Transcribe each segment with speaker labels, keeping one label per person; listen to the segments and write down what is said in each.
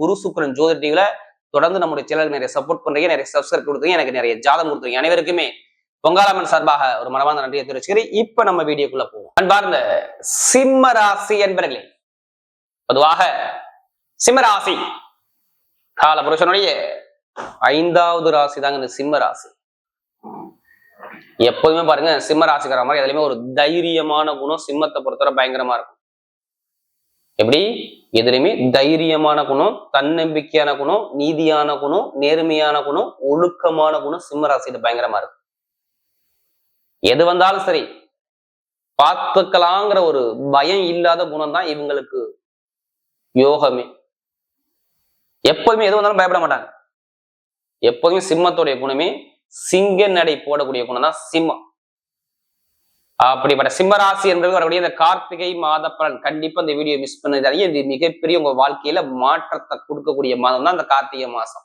Speaker 1: குரு சுக்கரன் ஜோதி டிவில தொடர்ந்து நம்முடைய சேனல் நிறைய சப்போர்ட் பண்றீங்க நிறைய சப்ஸ்கிரைப் கொடுத்துருங்க எனக்கு நிறைய ஜாதம் கொடுத்துருங்க அனைவருக்குமே பொங்காலம்மன் சார்பாக ஒரு மனமார்ந்த நன்றியை தெரிவிச்சுக்கிறேன். இப்ப நம்ம வீடியோக்குள்ள போவோம். அன்பார்ந்த சிம்ம ராசி என்பர்களே பொதுவாக சிம்ம ராசி கால புருஷனுடைய ஐந்தாவது ராசி தாங்க இந்த சிம்ம ராசி. எப்போதுமே பாருங்க சிம்ம ராசிக்கிற மாதிரி எதுலையுமே ஒரு தைரியமான குணம் சிம்மத்தை பொறுத்தவரை பயங்கரமா இருக்கும். எப்படி? எதுலையுமே தைரியமான குணம் தன்னம்பிக்கையான குணம் நீதியான குணம் நேர்மையான குணம் ஒழுக்கமான குணம் சிம்ம ராசியில பயங்கரமா இருக்கும் எது வந்தாலும் சரி பார்த்துக்கலாங்கிற ஒரு பயம் இல்லாத குணம் தான் இவங்களுக்கு யோகமே. எப்போதுமே எது வந்தாலும் பயப்பட மாட்டாங்க. எப்போதுமே சிம்மத்துடைய குணமே சிங்க நடை போடக்கூடிய குணம் தான் சிம்மம். அப்படிப்பட்ட சிம்மராசி என்பது வரக்கூடிய இந்த கார்த்திகை மாத பலன் கண்டிப்பா இந்த வீடியோ மிஸ் பண்ணதாலே இது மிகப்பெரிய உங்க வாழ்க்கையில மாற்றத்தை கொடுக்கக்கூடிய மாதம் தான் இந்த கார்த்திகை மாசம்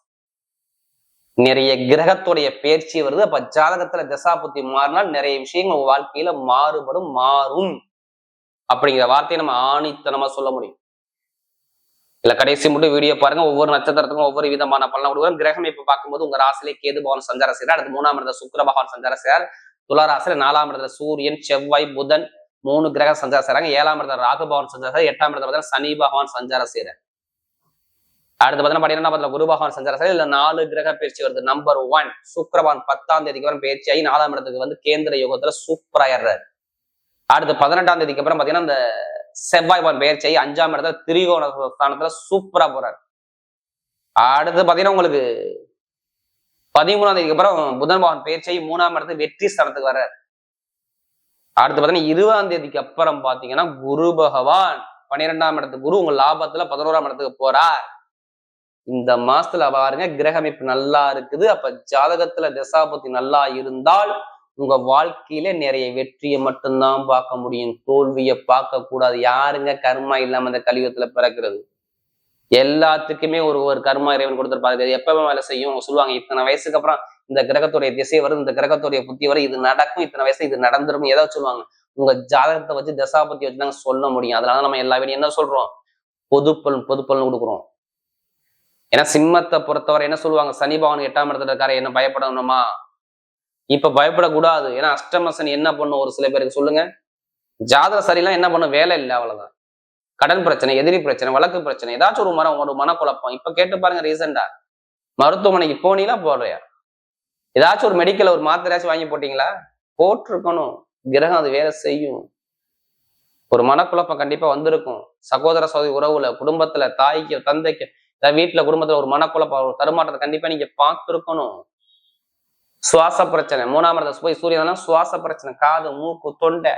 Speaker 1: நிறைய கிரகத்துடைய பயிற்சி வருது. அப்ப ஜாதகத்துல தசாபுத்தி மாறினால் நிறைய விஷயங்கள் உங்க வாழ்க்கையில மாறுபடும் மாறும். அப்படிங்கிற வார்த்தையை நம்ம ஆணித்தனமா சொல்ல முடியும். இல்ல கடைசி மட்டும் வீடியோ பாருங்க. ஒவ்வொரு நட்சத்திரத்துக்கும் ஒவ்வொரு விதமான பலன் கொடுக்குறோம். கிரகம் இப்ப பார்க்கும்போது உங்க ராசிலே கேது பவன் சஞ்சார செய்யறார் அடுத்து மூணாம் இடத்துல சுக்கர பகவான் சஞ்சார செய்யறார் துளாராசில நாலாம் இடத்துல சூரியன் செவ்வாய் புதன் மூணு கிரக சஞ்சாரம் செய்றாங்க. ஏழாம் இடத்துல ராகு பகவான் சஞ்சாரம் செய்யறாரு எட்டாம் இடத்துல பார்த்தீங்கன்னா சனி பகவான் சஞ்சாரம் செய்யறாரு அடுத்து பார்த்தீங்கன்னா பார்த்தீங்கன்னா இடத்துல குரு பகவான் சஞ்சாரம் செய்யறாரு இல்ல நாலு கிரக பயிற்சி வருது. நம்பர் ஒன் சுக்கரவான் பத்தாம் தேதிக்கு அப்புறம் பயிற்சி ஆகி நாலாம் இடத்துக்கு வந்து கேந்திர யோகத்துல சூப்பராயிடுறாரு அடுத்து பதினெட்டாம் தேதிக்கு அப்புறம் பாத்தீங்கன்னா இந்த செவ்வாய் பகவான் பயிற்சி ஆகி அஞ்சாம் இடத்துல திரிகோண ஸ்தானத்துல சூப்பரா போறாரு. அடுத்து பாத்தீங்கன்னா உங்களுக்கு பதிமூணாம் தேதிக்கு அப்புறம் புதன் பகவான் பேச்சை மூணாம் இடத்துக்கு வெற்றி ஸ்தானத்துக்கு வர்றார். அடுத்து பாத்தீங்கன்னா இருபதாம் தேதிக்கு அப்புறம் பாத்தீங்கன்னா குரு பகவான் பன்னிரெண்டாம் இடத்துக்கு குரு உங்க லாபத்துல பதினோராம் இடத்துக்கு போறார். இந்த மாசத்துல பாருங்க கிரக அமைப்பு நல்லா இருக்குது. அப்ப ஜாதகத்துல தசாபத்தி நல்லா இருந்தால் உங்க வாழ்க்கையில நிறைய வெற்றியை மட்டும்தான் பார்க்க முடியும். தோல்வியை பார்க்க கூடாது யாருங்க கர்மா இல்லாம அந்த கலியுகத்துல பிறக்கிறது? எல்லாத்துக்குமே ஒரு ஒரு கர்மா இறைவன் கொடுத்துருப்பாரு. அது எப்பவுமே வேலை செய்யும். சொல்லுவாங்க இத்தனை வயசுக்கு அப்புறம் இந்த கிரகத்துடைய திசை வரும் இந்த கிரகத்துடைய புத்தி வரும் இது நடக்கும் இத்தனை வயசு இது நடந்துரும் ஏதாவது சொல்லுவாங்க. உங்க ஜாதகத்தை வச்சு தசாபத்தி வச்சு நாங்க சொல்ல முடியும். அதனால நம்ம எல்லா வேணும் என்ன சொல்றோம்? பொதுப்பலன் பொதுப்பலன் கொடுக்குறோம். ஏன்னா சிம்மத்தை பொறுத்தவரை என்ன சொல்லுவாங்க? சனி பவன் எட்டாம் இடத்துல இருக்காரு என்ன பயப்படணுமா? இப்ப பயப்படக்கூடாது. ஏன்னா அஷ்டமசன் என்ன பண்ணும்? ஒரு சில பேருக்கு சொல்லுங்க. ஜாதக சரிலாம் என்ன பண்ணும்? வேலை இல்லை அவ்வளவுதான். கடன் பிரச்சனை எதிரி பிரச்சனை வழக்கு பிரச்சனை ஏதாச்சும் ஒரு மரம் ஒரு மனக்குழப்பம். இப்ப கேட்டு பாருங்க ரீசெண்டா மருத்துவமனைக்கு போனீங்களா போடுறியா ஏதாச்சும் ஒரு மெடிக்கல் ஒரு மாத்திரையாச்சும் வாங்கி போட்டீங்களா? போட்டிருக்கணும். கிரகம் அது வேலை செய்யும். ஒரு மனக்குழப்பம் கண்டிப்பா வந்திருக்கும். சகோதர சகோதரி உறவுல குடும்பத்துல தாய்க்கு தந்தைக்கு வீட்டுல குடும்பத்துல ஒரு மனக்குழப்பம் ஒரு தருமாற்றத்தை கண்டிப்பா நீங்க பார்த்துருக்கணும். சுவாச பிரச்சனை. மூணாம் இடத்துல போய் சூரியன் சுவாச பிரச்சனை. காது மூக்கு தொண்டை.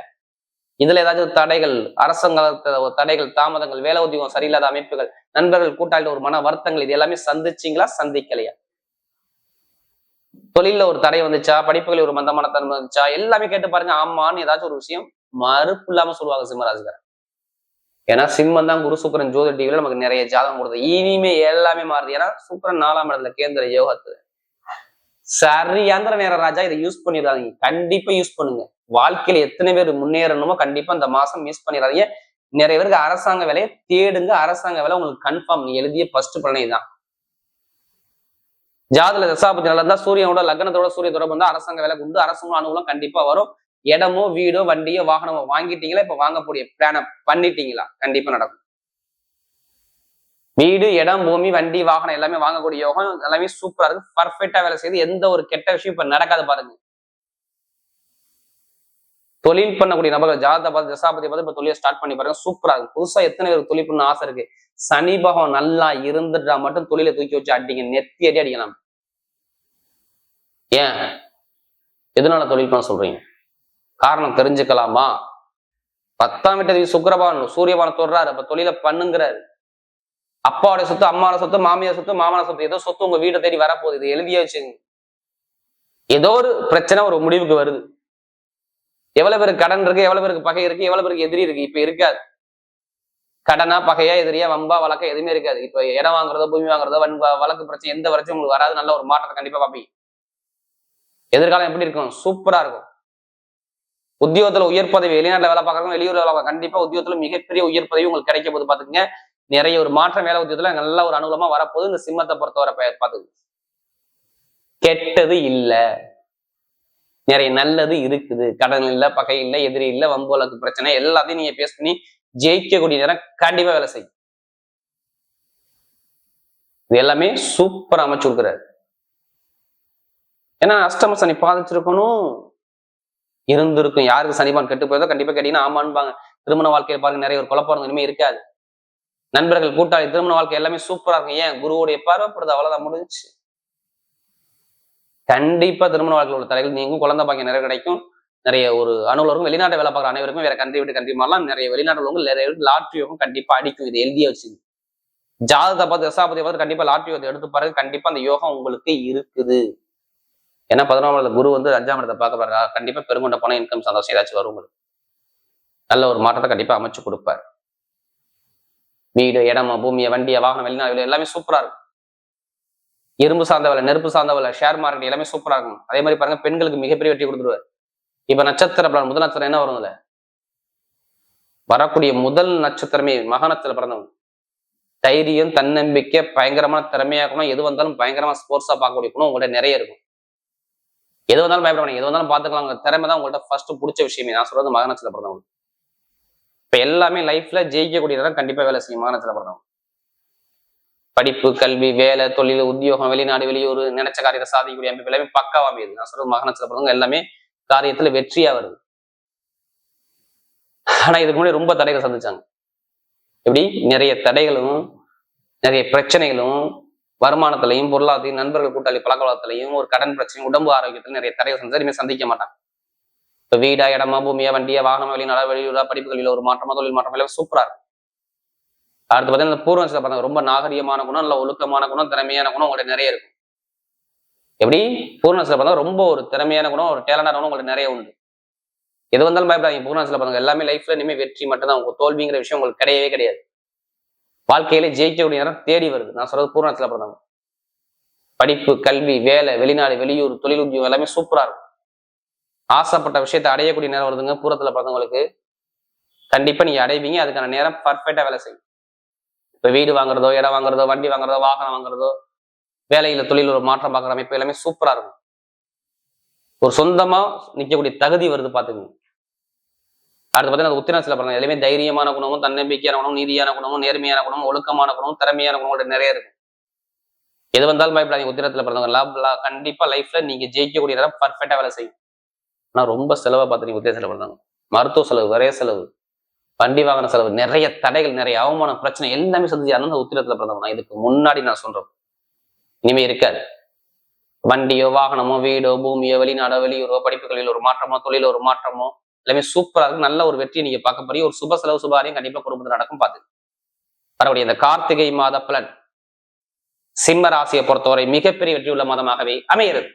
Speaker 1: இதுல ஏதாச்சும் தடைகள் அரசாங்கத்துல ஒரு தடைகள் தாமதங்கள் வேலை உத்தியோகம் சரியில்லாத அமைப்புகள் நண்பர்கள் கூட்டாளிகள் ஒரு மன வருத்தங்கள் இது எல்லாமே சந்திச்சிங்களா சந்திக்கலையா? தொழில ஒரு தடை வந்துச்சா? படிப்புகளில் ஒரு மந்தமான தன்மை வந்துச்சா? எல்லாமே கேட்டு பாருங்க. ஆமான்னு ஏதாச்சும் ஒரு விஷயம் மறுப்பு இல்லாம சொல்லுவாங்க சிம்மராசிக்காரன் ஏன்னா சிம்மம் தான் குரு சுக்கரன் ஜோதி நமக்கு நிறைய ஜாதகம் கொடுத்தது. இனிமே எல்லாமே மாறுது. ஏன்னா சுக்கரன் நாலாம் இடத்துல கேந்திர யோகத்துல. சரியாந்திர நேரம் ராஜா இதை யூஸ் பண்ணிடுறாங்க கண்டிப்பா யூஸ் பண்ணுங்க. வாழ்க்கையில எத்தனை பேர் முன்னேறணுமோ கண்டிப்பா இந்த மாசம் மிஸ் பண்ணிடாதீங்க நிறைய பேருக்கு அரசாங்க வேலையை தேடுங்க. அரசாங்க வேலை உங்களுக்கு கன்ஃபார்ம் நீ எழுதிய ஃபர்ஸ்ட் பலனை தான் ஜாதுல தசாபதி நல்லா இருந்தா சூரியனோட லக்னத்தோட சூரிய தொடர்பு இருந்தா அரசாங்க வேலை உண்டு. அரசாங்க அனுகூலம் கண்டிப்பா வரும். இடமோ வீடோ வண்டியோ வாகனமோ வாங்கிட்டீங்களா? இப்ப வாங்கக்கூடிய பிளான பண்ணிட்டீங்களா? கண்டிப்பா நடக்கும். வீடு இடம் பூமி வண்டி வாகனம் எல்லாமே வாங்கக்கூடிய யோகம் எல்லாமே சூப்பரா இருக்கு. பர்ஃபெக்டா வேலை செய்து எந்த ஒரு கெட்ட விஷயம் இப்ப நடக்காது பாருங்க. தொழில் பண்ணக்கூடிய நபர்கள் ஜாதகத்தை பார்த்து தசாபதி பார்த்து இப்ப தொழிலை ஸ்டார்ட் பண்ணி பாருங்க சூப்பரா இருக்கு. புதுசா எத்தனை பேருக்கு தொழில் பண்ண ஆசை இருக்கு. சனி பகவம் நல்லா இருந்துட்டா மட்டும் தொழிலை தூக்கி வச்சு அடிங்க நெத்தி அடி அடிக்கலாம். ஏன்? எதனால தொழில் பண்ண சொல்றீங்க? காரணம் தெரிஞ்சுக்கலாமா? பத்தாம் வீட்டு சுக்கரபான் சூரியபான தொடுறாரு அப்ப தொழிலை பண்ணுங்கிறாரு. அப்பாவோட சொத்து அம்மாவோட சொத்து மாமியார் சொத்து மாமனார் சொத்து ஏதோ சொத்து உங்க வீட்டை தேடி வரப்போகுது இது எழுதிய வச்சுங்க ஏதோ ஒரு பிரச்சனை ஒரு முடிவுக்கு வருது. எவ்வளவு பேருக்கு கடன் இருக்கு எவ்வளவு பேருக்கு பகை இருக்கு எவ்வளவு பேருக்கு எதிரி இருக்கு? இப்ப இருக்காது. கடனா பகையா எதிரியா வம்பா வழக்கா எதுவுமே இருக்காது. இப்ப இடம் வாங்குறதோ பூமி வாங்குறதோ வன் வழக்கு பிரச்சனை எந்த பிரச்சனையும் உங்களுக்கு வராது. நல்ல ஒரு மாற்றத்தை கண்டிப்பா பாப்பீங்க எதிர்காலம் எப்படி இருக்கும்? சூப்பரா இருக்கும். உத்தியோகத்துல உயர் பதவி வெளிநாட்டுல வேலை பார்க்கறவங்க வெளியூர் வேலை பார்க்க கண்டிப்பா உத்தியோகத்துல மிகப்பெரிய உயர் பதவி உங்களுக்கு கிடைக்க போது பாத்துக்கங்க நிறைய ஒரு மாற்றம் வேலை உத்தியோகத்துல நல்ல ஒரு அனுகூலமா வரப்போது இந்த சிம்மத்தை பொறுத்தவரை பாத்துக்கு கெட்டது இல்ல. நிறைய நல்லது இருக்குது. கடன் இல்ல பகை இல்ல எதிரி இல்ல வம்பு வழக்கு பிரச்சனை எல்லாத்தையும் நீங்க பேஸ் பண்ணி ஜெயிக்கக்கூடிய நேரம் கண்டிப்பா வேலை செய்யும். இது எல்லாமே சூப்பர் அமைச்சு கொடுக்குறாரு. ஏன்னா அஷ்டம சனி பாதிச்சிருக்கணும். இருந்திருக்கும். யாருக்கு சனிபான் கெட்டு போயதோ கண்டிப்பா கேட்டீங்கன்னா ஆமான்பாங்க. திருமண வாழ்க்கையில பாருங்க நிறைய ஒரு குழப்பம் இனிமே இருக்காது. நண்பர்கள் கூட்டாளி திருமண வாழ்க்கை எல்லாமே சூப்பரா இருக்கும். ஏன்? குருவுடைய பார்வைப்படுது. அவ்வளவுதான் முடிஞ்சு கண்டிப்பா திருமண வாழ்க்கையில் உள்ள தலைகள் நீங்கும். குழந்தை பாக்கியம் நிறைய கிடைக்கும். நிறைய ஒரு அலுவலருக்கும் வெளிநாட்டு வேலை பார்க்குற அனைவருக்கும் வேற கண்ட்ரி விட்டு கண்ட்ரி மாறலாம். நிறைய வெளிநாட்டில் உள்ளவங்க நிறைய லாட்ரி யோகம் கண்டிப்பா அடிக்கும். இது எழுதிய வச்சுங்க. ஜாதகத்தை பார்த்து தசாபதி பார்த்து கண்டிப்பா லாட்ரி யோகத்தை எடுத்து பாருங்க. கண்டிப்பா அந்த யோகம் உங்களுக்கு இருக்குது. ஏன்னா பதினோராம் குரு வந்து அஞ்சாம் இடத்தை பார்க்க பாருங்க கண்டிப்பா பெருங்கொண்ட போன இன்கம் சந்தோஷம் ஏதாச்சும் வரும் உங்களுக்கு. நல்ல ஒரு மாற்றத்தை கண்டிப்பா அமைச்சு கொடுப்பார். வீடு இடமா பூமியை வண்டியை வாகனம் வெளிநாடு எல்லாமே சூப்பரா இருக்கும். இரும்பு சார்ந்த வேலை நெருப்பு சார்ந்த வேலை ஷேர் மார்க்கெட் எல்லாமே சூப்பரா இருக்கும். அதே மாதிரி பாருங்க பெண்களுக்கு மிகப்பெரிய வெற்றி கொடுத்துருவார். இப்ப நட்சத்திர பலன் முதல் நட்சத்திரம் என்ன வரும்ல? வரக்கூடிய முதல் நட்சத்திரமே மகாநட்சத்திர பிறந்தவங்க. தைரியம் தன்னம்பிக்கை பயங்கரமான திறமையா இருக்கணும். எது வந்தாலும் பயங்கரமா ஸ்போர்ட்ஸா பார்க்கக்கூடிய குணம் உங்கள்ட்ட நிறைய இருக்கும். எது வந்தாலும் பயப்பட எது வந்தாலும் பார்த்துக்கலாம். உங்க திறமை தான் உங்கள்ட்ட ஃபர்ஸ்ட் பிடிச்ச விஷயமே. நான் சொல்றது மகனத்துல பிறந்தவங்க இப்ப எல்லாமே லைஃப்ல ஜெயிக்கக்கூடிய கண்டிப்பா வேலை செய்யும் மகனத்துல பிறந்தவங்க. படிப்பு கல்வி வேலை தொழில் உத்தியோகம் வெளிநாடு வெளியூர் நினைச்ச காரியத்தை சாதிக்கக்கூடிய அமைப்பு எல்லாமே பக்காவா அமையுது நான் மகனத்துல பிறந்தவங்க எல்லாமே காரியத்துல வெற்றியா வருது. ஆனா இதுக்கு முன்னாடி ரொம்ப தடைகள் சந்திச்சாங்க. எப்படி? நிறைய தடைகளும் நிறைய பிரச்சனைகளும் வருமானத்திலையும் பொருளாதாரத்தையும் நண்பர்கள் கூட்டாளி பழக்கவளத்திலையும் ஒரு கடன் பிரச்சனையும் உடம்பு ஆரோக்கியத்திலும் நிறைய தடைகள் சந்திச்சா இனிமேல் சந்திக்க மாட்டாங்க. இப்போ வீடா இடமா பூமியா வண்டியா வாகனம் வெளிநாடா வெளியூரா படிப்புகளில் ஒரு மாற்றமா தொழில் மாற்றம் எல்லாம் சூப்பரா இருக்கும் அடுத்து பார்த்தீங்கன்னா இந்த பூர்வ பார்த்தா ரொம்ப நாகரிகமான குணம் நல்ல ஒழுக்கமான குணம் திறமையான குணம் உங்களுக்கு நிறைய இருக்கும். எப்படி? பூர்ணசில பார்த்தா ரொம்ப ஒரு திறமையான குணம் ஒரு டேலண்டான குணம் உங்களுக்கு நிறைய உண்டு. எது வந்தாலும் பயப்படாதீங்க. பூர்ணசில பாருங்க எல்லாமே லைஃப்ல இனிமே வெற்றி மட்டும்தான் உங்க தோல்விங்கிற விஷயம் உங்களுக்கு கிடையவே கிடையாது. வாழ்க்கையில ஜெயிக்கக்கூடிய நேரம் தேடி வருது. நான் சொல்றது பூர்ணத்துல பிறந்தவங்க படிப்பு கல்வி வேலை வெளிநாடு வெளியூர் தொழில் உத்தியோகம் எல்லாமே சூப்பரா இருக்கும். ஆசைப்பட்ட விஷயத்தை அடையக்கூடிய நேரம் வருதுங்க. பூரத்துல பிறந்தவங்களுக்கு கண்டிப்பா நீங்க அடைவீங்க. அதுக்கான நேரம் பர்ஃபெக்டா வேலை செய்யும். இப்ப வீடு வாங்குறதோ இடம் வாங்குறதோ வண்டி வாங்குறதோ வாகனம் வாங்குறதோ வேலையில தொழில் ஒரு மாற்றம் பார்க்குற அமைப்பு எல்லாமே சூப்பரா இருக்கும். ஒரு சொந்தமா நிற்கக்கூடிய தகுதி வருது பார்த்துக்கோங்க. அடுத்து பார்த்தீங்கன்னா உத்திரசில பாருங்க எல்லாமே தைரியமான குணமும் தன்னம்பிக்கையான குணமும் நீதியான குணமும் நேர்மையான குணமும் ஒழுக்கமான குணமும் திறமையான குணமும் நிறைய இருக்கும். எது வந்தாலும் பயப்படாதீங்க உத்திரத்துல பிறந்தவங்க லாப் கண்டிப்பா லைஃப்ல நீங்க ஜெயிக்கக்கூடிய நேரம் பர்ஃபெக்டா வேலை செய்யும். ஆனா ரொம்ப செலவை பார்த்துருங்க உத்திரத்துல பிறந்தவங்க மருத்துவ செலவு நிறைய செலவு. வண்டி வாகன செலவு நிறைய தடைகள் நிறைய அவமான பிரச்சனை எல்லாமே சந்திச்சு அந்த உத்திரத்துல பிறந்தவங்க? இதுக்கு முன்னாடி நான் சொல்றேன் இனிமே இருக்காது. வண்டியோ வாகனமோ வீடோ பூமியோ வெளிநாடோ வெளியூரோ படிப்புகளில் ஒரு மாற்றமோ தொழில ஒரு மாற்றமோ எல்லாமே சூப்பரா இருக்கு. நல்ல ஒரு வெற்றியை நீங்க பார்க்க போறீங்க. ஒரு சுப செலவு சுபாரியம் கண்டிப்பா குடும்பத்தில் நடக்கும் பார்த்து வரக்கூடிய இந்த கார்த்திகை மாத பலன். சிம்ம ராசியை பொறுத்தவரை மிகப்பெரிய வெற்றி உள்ள மாதமாகவே அமைகிறது.